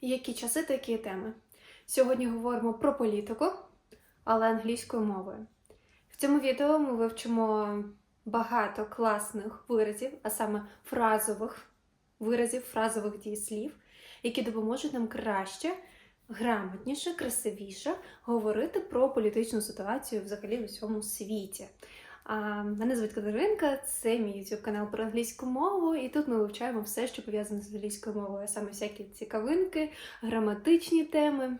Які часи, такі теми. Сьогодні говоримо про політику, але англійською мовою. В цьому відео ми вивчимо багато класних виразів, а саме фразових виразів, фразових дієслів, які допоможуть нам краще, грамотніше, красивіше говорити про політичну ситуацію взагалі в усьому світі. Мене звуть Катеринка, це мій YouTube канал про англійську мову, і тут ми вивчаємо все, що пов'язане з англійською мовою, саме всякі цікавинки, граматичні теми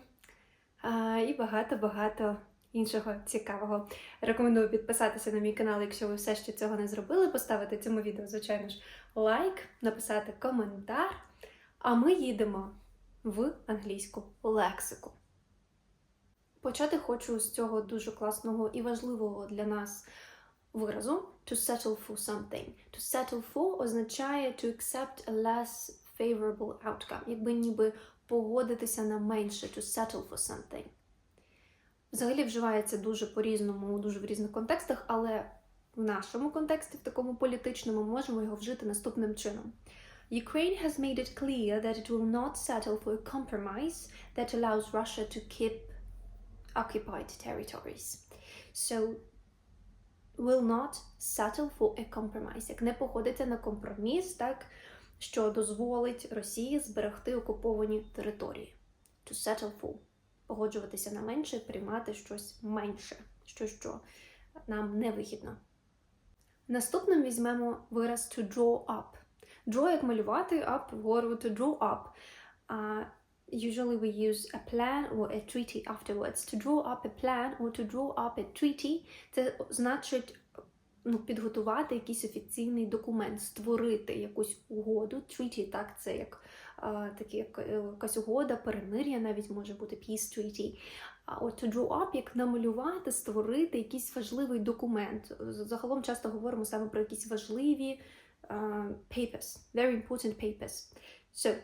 і багато-багато іншого цікавого. Рекомендую підписатися на мій канал, якщо ви все ще цього не зробили, поставити цьому відео, звичайно ж, лайк, написати коментар. А ми їдемо в англійську лексику. Почати хочу з цього дуже класного і важливого для нас виразу to settle for something. To settle for означає to accept a less favorable outcome, якби ніби погодитися на менше, to settle for something. Взагалі вживається дуже по-різному, дуже в різних контекстах, але в нашому контексті, в такому політичному, можемо його вжити наступним чином. Ukraine has made it clear that it will not settle for a compromise that allows Russia to keep occupied territories. So, will not settle for a compromise. Як не погодиться на компроміс, так, що дозволить Росії зберегти окуповані території. To settle for. Погоджуватися на менше, приймати щось менше, щось, що нам не вигідно. Наступним візьмемо вираз to draw up. Draw як малювати, up вгору to draw up. Usually we use a plan or a treaty afterwards. To draw up a plan or to draw up a treaty це значить ну, підготувати якийсь офіційний документ, створити якусь угоду. Treaty, так, це як а, такі, як, е, якась угода, перемир'я навіть може бути peace treaty. А от to draw up, як намалювати, створити якийсь важливий документ. Загалом часто говоримо саме про якісь важливі uh, papers, very important papers. So,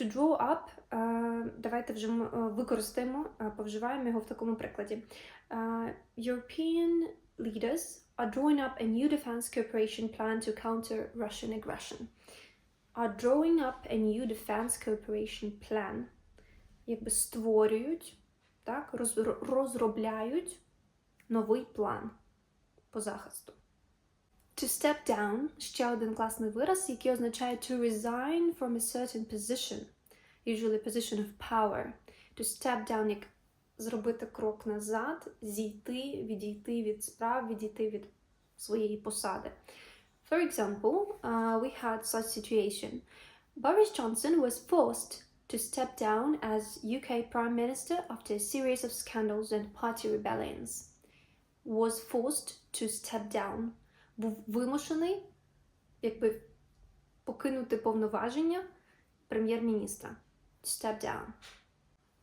to draw up, uh, давайте вже uh, використаємо, uh, повживаємо його в такому прикладі. Uh, European leaders are drawing up a new defense cooperation plan to counter Russian aggression. Are drawing up a new defense cooperation plan. Якби створюють, так, розробляють новий план по захисту. To step down – ще один класний вираз, який означає to resign from a certain position, usually position of power. To step down – як зробити крок назад, зійти, відійти від справ, відійти від своєї посади. For example, uh, we had such situation. Boris Johnson was forced to step down as UK Prime Minister after a series of scandals and party rebellions. Was forced to step down – Був вимушений якби покинути повноваження прем'єр-міністра. Step down.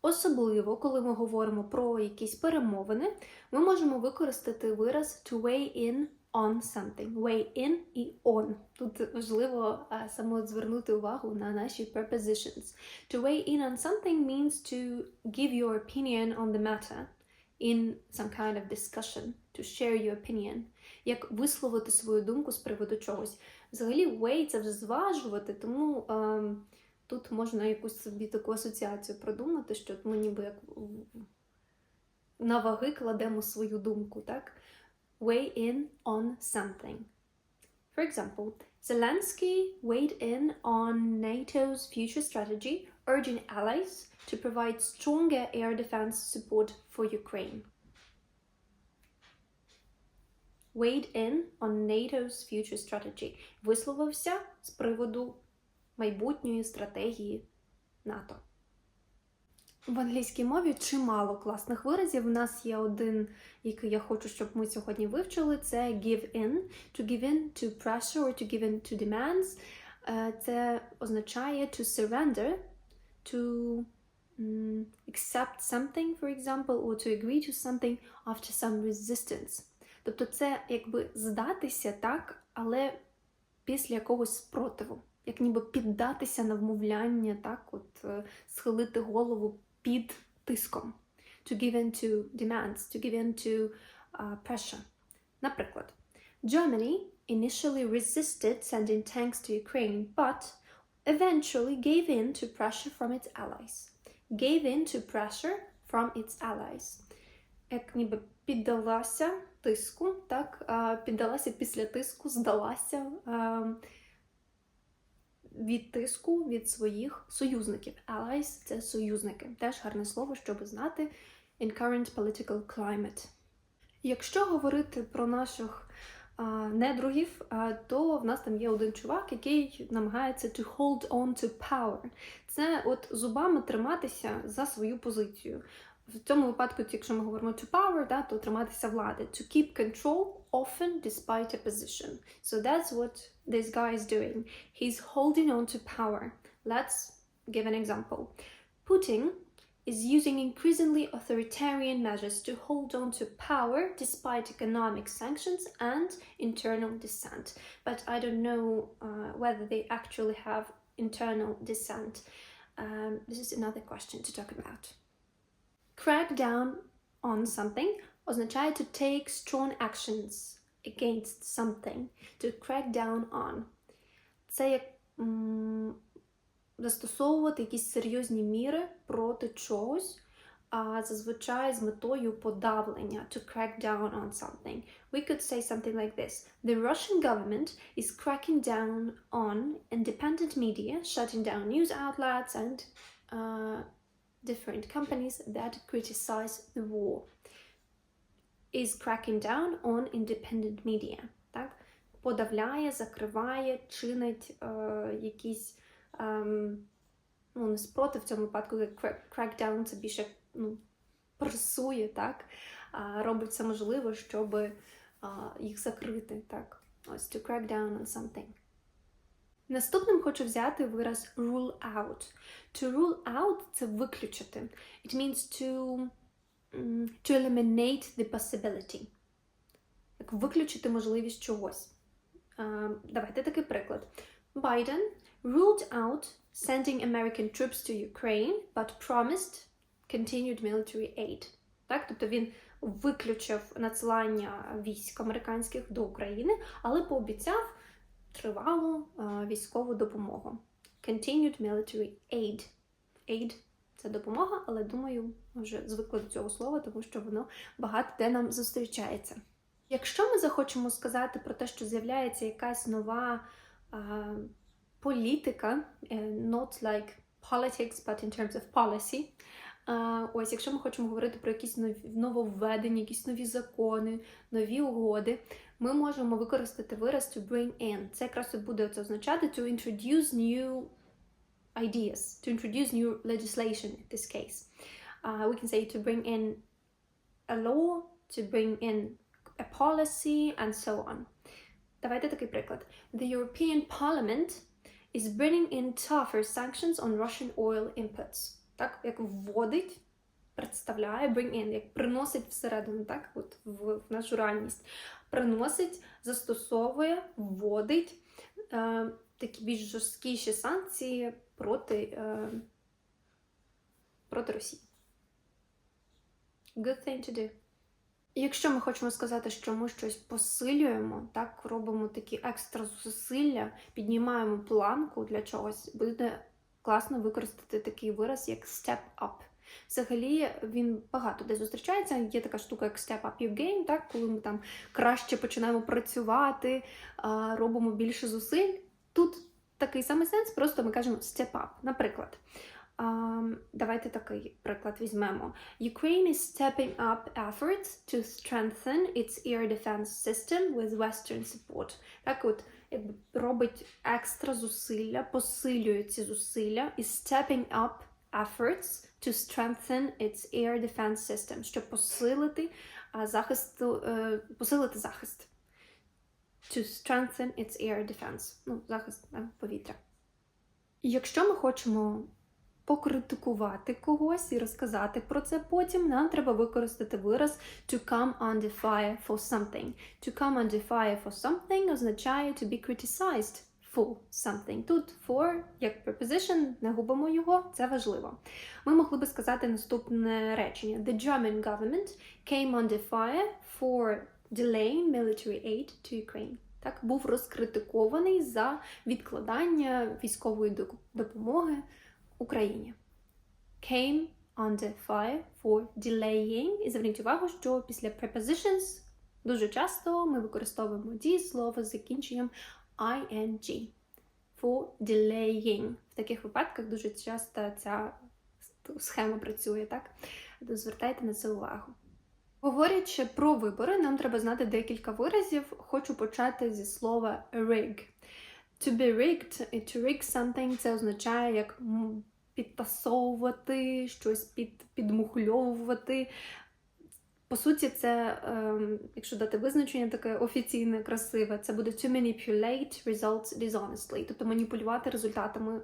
Особливо, коли ми говоримо про якісь перемовини, ми можемо використати вираз to weigh in on something. Weigh in і on. Тут важливо а, саме звернути увагу на наші prepositions. To weigh in on something means to give your opinion on the matter in some kind of discussion, to share your opinion як висловити свою думку з приводу чогось. Взагалі, weigh – це вже зважувати, тому е, тут можна якусь собі таку асоціацію продумати, що ми ніби як на ваги кладемо свою думку, так? Weigh in on something. For example, Zelensky weighed in on NATO's future strategy, urging allies to provide stronger air defense support for Ukraine weighed in on NATO's future strategy. Висловився з приводу майбутньої стратегії НАТО. В англійській мові чимало класних виразів. У нас є один, який я хочу, щоб ми сьогодні вивчили. Це give in. To give in to pressure or to give in to demands. Це означає to surrender, to accept something, for example, or to agree to something after some resistance. Тобто це якби здатися так, але після якогось спротиву, як ніби піддатися на вмовляння, так, от схилити голову під тиском. To give in to demands, to give in to uh, pressure. Наприклад, Germany initially resisted sending tanks to Ukraine, but eventually gave in to pressure from its allies. gave in to pressure from its allies. Як ніби піддалася тиску, так, піддалася після тиску, здалася від тиску від своїх союзників. Allies – це союзники. Теж гарне слово, щоб знати in current political climate. Якщо говорити про наших недругів, то в нас там є один чувак, який намагається to hold on to power. Це от зубами триматися за свою позицію. В цьому випадку, якщо ми говоримо to power, да, то триматися влади. To keep control, often despite opposition. So that's what this guy is doing. He's holding on to power. Let's give an example. Putin is using increasingly authoritarian measures to hold on to power despite economic sanctions and internal dissent. But I don't know uh, whether they actually have internal dissent. Um, this is another question to talk about. Crack down on something означає to take strong actions against something. To crack down on. Це як м, застосовувати якісь серйозні міри проти чогось, а зазвичай з метою подавлення to crack down on something. We could say something like this: The Russian government is cracking down on independent media, shutting down news outlets and uh, different companies that criticize the war. Is cracking down on independent media. Так? Подавляє, закриває, чинить е, якісь ем, ну, не спротив цьому випадку, як crack- crackdown це більше ну, пресує, так? А, робить все можливе, щоб а, їх закрити. Так? Ось to crack down on something. Наступним хочу взяти вираз rule out. To rule out це виключити. It means to, to eliminate the possibility. Як виключити можливість чогось. А, давайте такий приклад. Biden ruled out sending American troops to Ukraine, but promised continued military aid. Так, тобто він виключив надсилання військ американських до України, але пообіцяв тривалу е, військову допомогу. Continued military aid. Aid – це допомога, але думаю, вже звикли до цього слова, тому що воно багато де нам зустрічається. Якщо ми захочемо сказати про те, що з'являється якась нова е, політика, е, not like politics, but in terms of policy. Е, Ось, якщо ми хочемо говорити про якісь нові нововведення, якісь нові закони, нові угоди, ми можемо використати вираз to bring in. Це якраз і буде це означати to introduce new ideas, to introduce new legislation in this case. Uh, we can say to bring in a law, to bring in a policy, and so on. Давайте такий приклад. The European Parliament is bringing in tougher sanctions on Russian oil imports. Так, як вводить, представляє, bring in, як приносить всередину, так, от в, в нашу реальність. Приносить, застосовує, вводить е, такі більш жорсткіші санкції проти, е, проти Росії. Good thing to do. Якщо ми хочемо сказати, що ми щось посилюємо, так робимо такі екстра зусилля, піднімаємо планку для чогось, буде класно використати такий вираз, як step up. Взагалі він багато де зустрічається. Є така штука, як step up your game, так, коли ми там краще починаємо працювати, робимо більше зусиль. Тут такий самий сенс, просто ми кажемо step up. Наприклад, а, давайте такий приклад візьмемо. Ukraine is stepping up efforts to strengthen its air defense system with Western support. Так от, робить екстра зусилля, посилює ці зусилля і stepping up efforts to strengthen its air defense system, щоб посилити а, захист, е, посилити захист. To strengthen its air defense. Ну, захист да, повітря. І Якщо ми хочемо покритикувати когось і розказати про це потім, нам треба використати вираз to come under fire for something. To come under fire for something означає to be criticized for something. Тут for, як preposition, не губимо його, це важливо. Ми могли би сказати наступне речення. The German government came under fire for delaying military aid to Ukraine. Так, був розкритикований за відкладання військової допомоги Україні. came under fire for delaying. І зверніть увагу, що після prepositions дуже часто ми використовуємо дієслово з закінченням ing for delaying. В таких випадках дуже часто ця схема працює, так? Звертайте на це увагу. Говорячи про вибори, нам треба знати декілька виразів. Хочу почати зі слова rig. To be rigged, to rig something це означає як підтасовувати, щось під, підмухльовувати. По суті, це, ем, якщо дати визначення таке офіційне, красиве, це буде to manipulate results dishonestly, тобто маніпулювати результатами,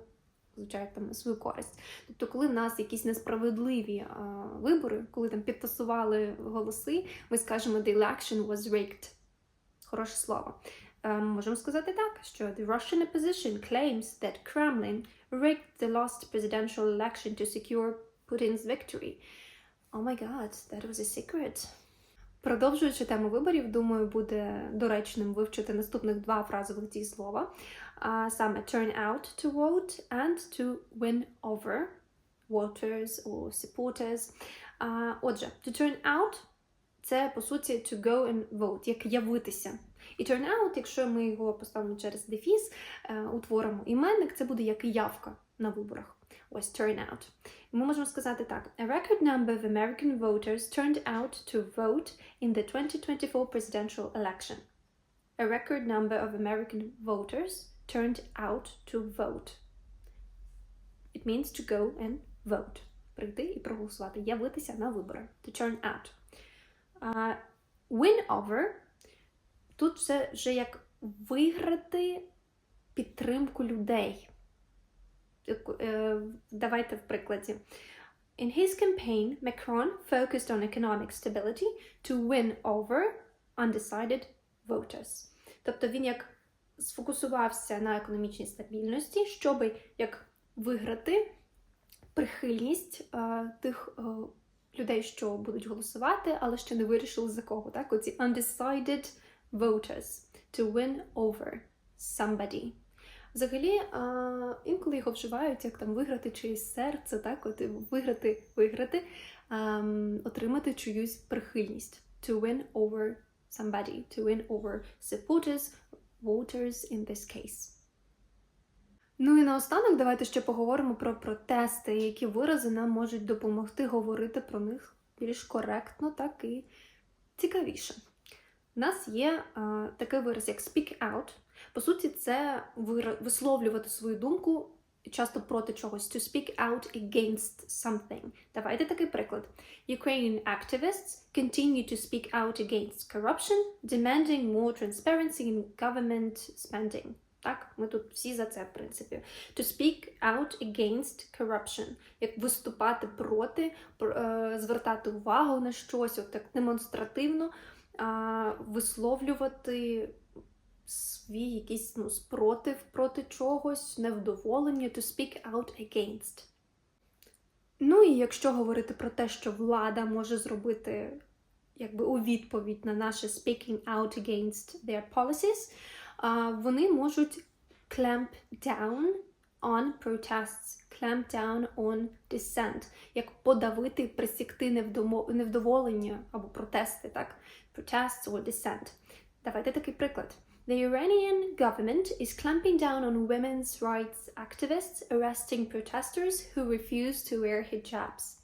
звичайно, там, свою користь. Тобто, коли в нас якісь несправедливі е, вибори, коли там підтасували голоси, ми скажемо the election was rigged. Хороше слово. Е, можемо сказати так, що the Russian opposition claims that Kremlin rigged the last presidential election to secure Putin's victory. Oh my god, that was a secret. Продовжуючи тему виборів, думаю, буде доречним вивчити наступних два фразових дієслова. А саме turn out to vote and to win over voters or supporters. Отже, to turn out це по суті to go and vote, як явитися. І turn out, якщо ми його поставимо через дефіс, е, утворимо іменник, це буде як явка на виборах. Ось turn out. Ми можемо сказати так: A record number of American voters turned out to vote in the 2024 presidential election. A record number of American voters turned out to vote. It means to go and vote. Прийти і проголосувати, явитися на вибори. To turn out. Uh, win over. Тут це вже як виграти підтримку людей. Е, Давайте в прикладі. In his campaign, Macron focused on economic stability to win over undecided voters. Тобто він як сфокусувався на економічній стабільності, щоб як виграти прихильність е, тих е, людей, що будуть голосувати, але ще не вирішили за кого. Так, оці undecided voters to win over somebody. Взагалі, а, інколи його вживають як там виграти чиєсь серце, так, от виграти, виграти, а, отримати чиюсь прихильність. To win over somebody, to win over supporters, voters in this case. Ну і наостанок давайте ще поговоримо про протести, які вирази нам можуть допомогти говорити про них більш коректно, так і цікавіше. У нас є а, такий вираз, як speak out. По суті, це висловлювати свою думку часто проти чогось. To speak out against something. Давайте такий приклад. Ukrainian activists continue to speak out against corruption, demanding more transparency in government spending. Так, ми тут всі за це, в принципі. To speak out against corruption. Як виступати проти, звертати увагу на щось, от так демонстративно висловлювати свій якийсь ну, спротив проти чогось, невдоволення, to speak out against. Ну і якщо говорити про те, що влада може зробити якби у відповідь на наше speaking out against their policies, вони можуть clamp down on protests, clamp down on dissent, як подавити, присікти невдоволення або протести, так? Protests or dissent. Давайте такий приклад. The Iranian government is clamping down on women's rights activists, arresting protesters who refuse to wear hijabs.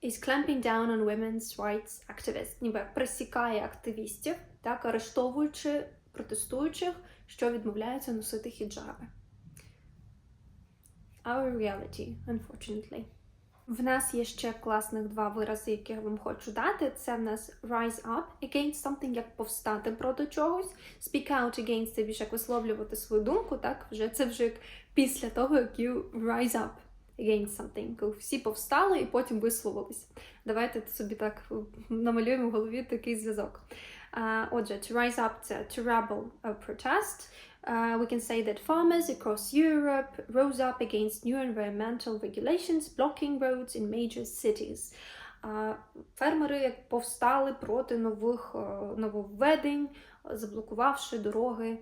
Is clamping down on women's rights activists. Ніби присікає активістів, так, арештовуючи протестуючих, що відмовляються носити хіджаби. Our reality, unfortunately. В нас є ще класних два вирази, які я вам хочу дати. Це в нас rise up against something, як повстати проти чогось. Speak out against це більше як висловлювати свою думку, так? Вже Це вже як після того, як you rise up against something. Коли всі повстали і потім висловились. Давайте собі так намалюємо в голові такий зв'язок. Отже, to rise up це to rebel or protest. Uh, we can say that farmers across Europe rose up against new environmental regulations blocking roads in major cities. Uh, фермери повстали проти нових uh, нововведень, заблокувавши дороги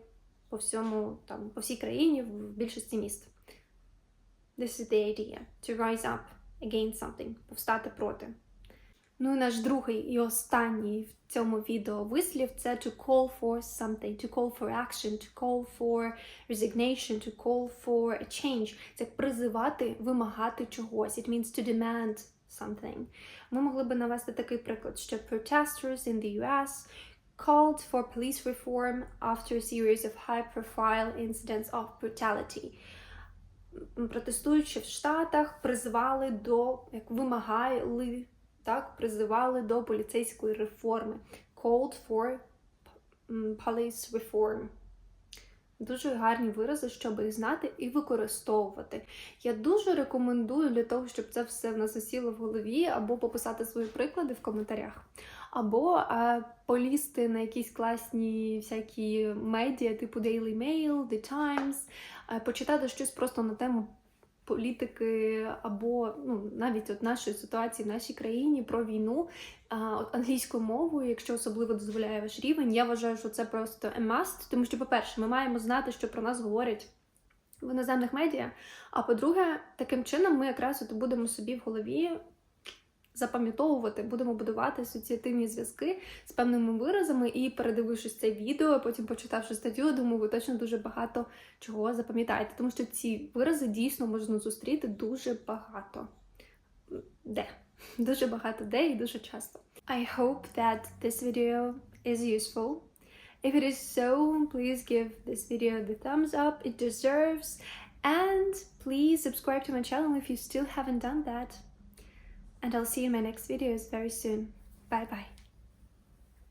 по всьому там по всій країні в більшості міст. This is the idea to rise up against something, повстати проти. Ну і наш другий і останній в цьому відео вислів це to call for something, to call for action, to call for resignation, to call for a change. Це призивати, вимагати чогось. It means to demand something. Ми могли би навести такий приклад, що protesters in the US called for police reform after a series of high-profile incidents of brutality. Протестуючи в Штатах, призвали до, як вимагали, так, призивали до поліцейської реформи. Called for police reform. Дуже гарні вирази, щоб їх знати і використовувати. Я дуже рекомендую для того, щоб це все в нас осіло в голові, або пописати свої приклади в коментарях, або е, полізти на якісь класні всякі медіа, типу Daily Mail, The Times, е, почитати щось просто на тему політики, або ну, навіть от нашої ситуації в нашій країні про війну а, от англійською мовою, якщо особливо дозволяє ваш рівень. Я вважаю, що це просто a must, тому що, по-перше, ми маємо знати, що про нас говорять в іноземних медіа. А по-друге, таким чином ми якраз от будемо собі в голові запам'ятовувати, будемо будувати асоціативні зв'язки з певними виразами і передивившись це відео, потім почитавши статтю, думаю, ви точно дуже багато чого запам'ятаєте, тому що ці вирази дійсно можна зустріти дуже багато. Де? Дуже багато де і дуже часто. I hope that this video is useful. If it is so, please give this video the thumbs up it deserves. And please subscribe to my channel if you still haven't done that. And I'll see you in my next videos very soon. Bye bye.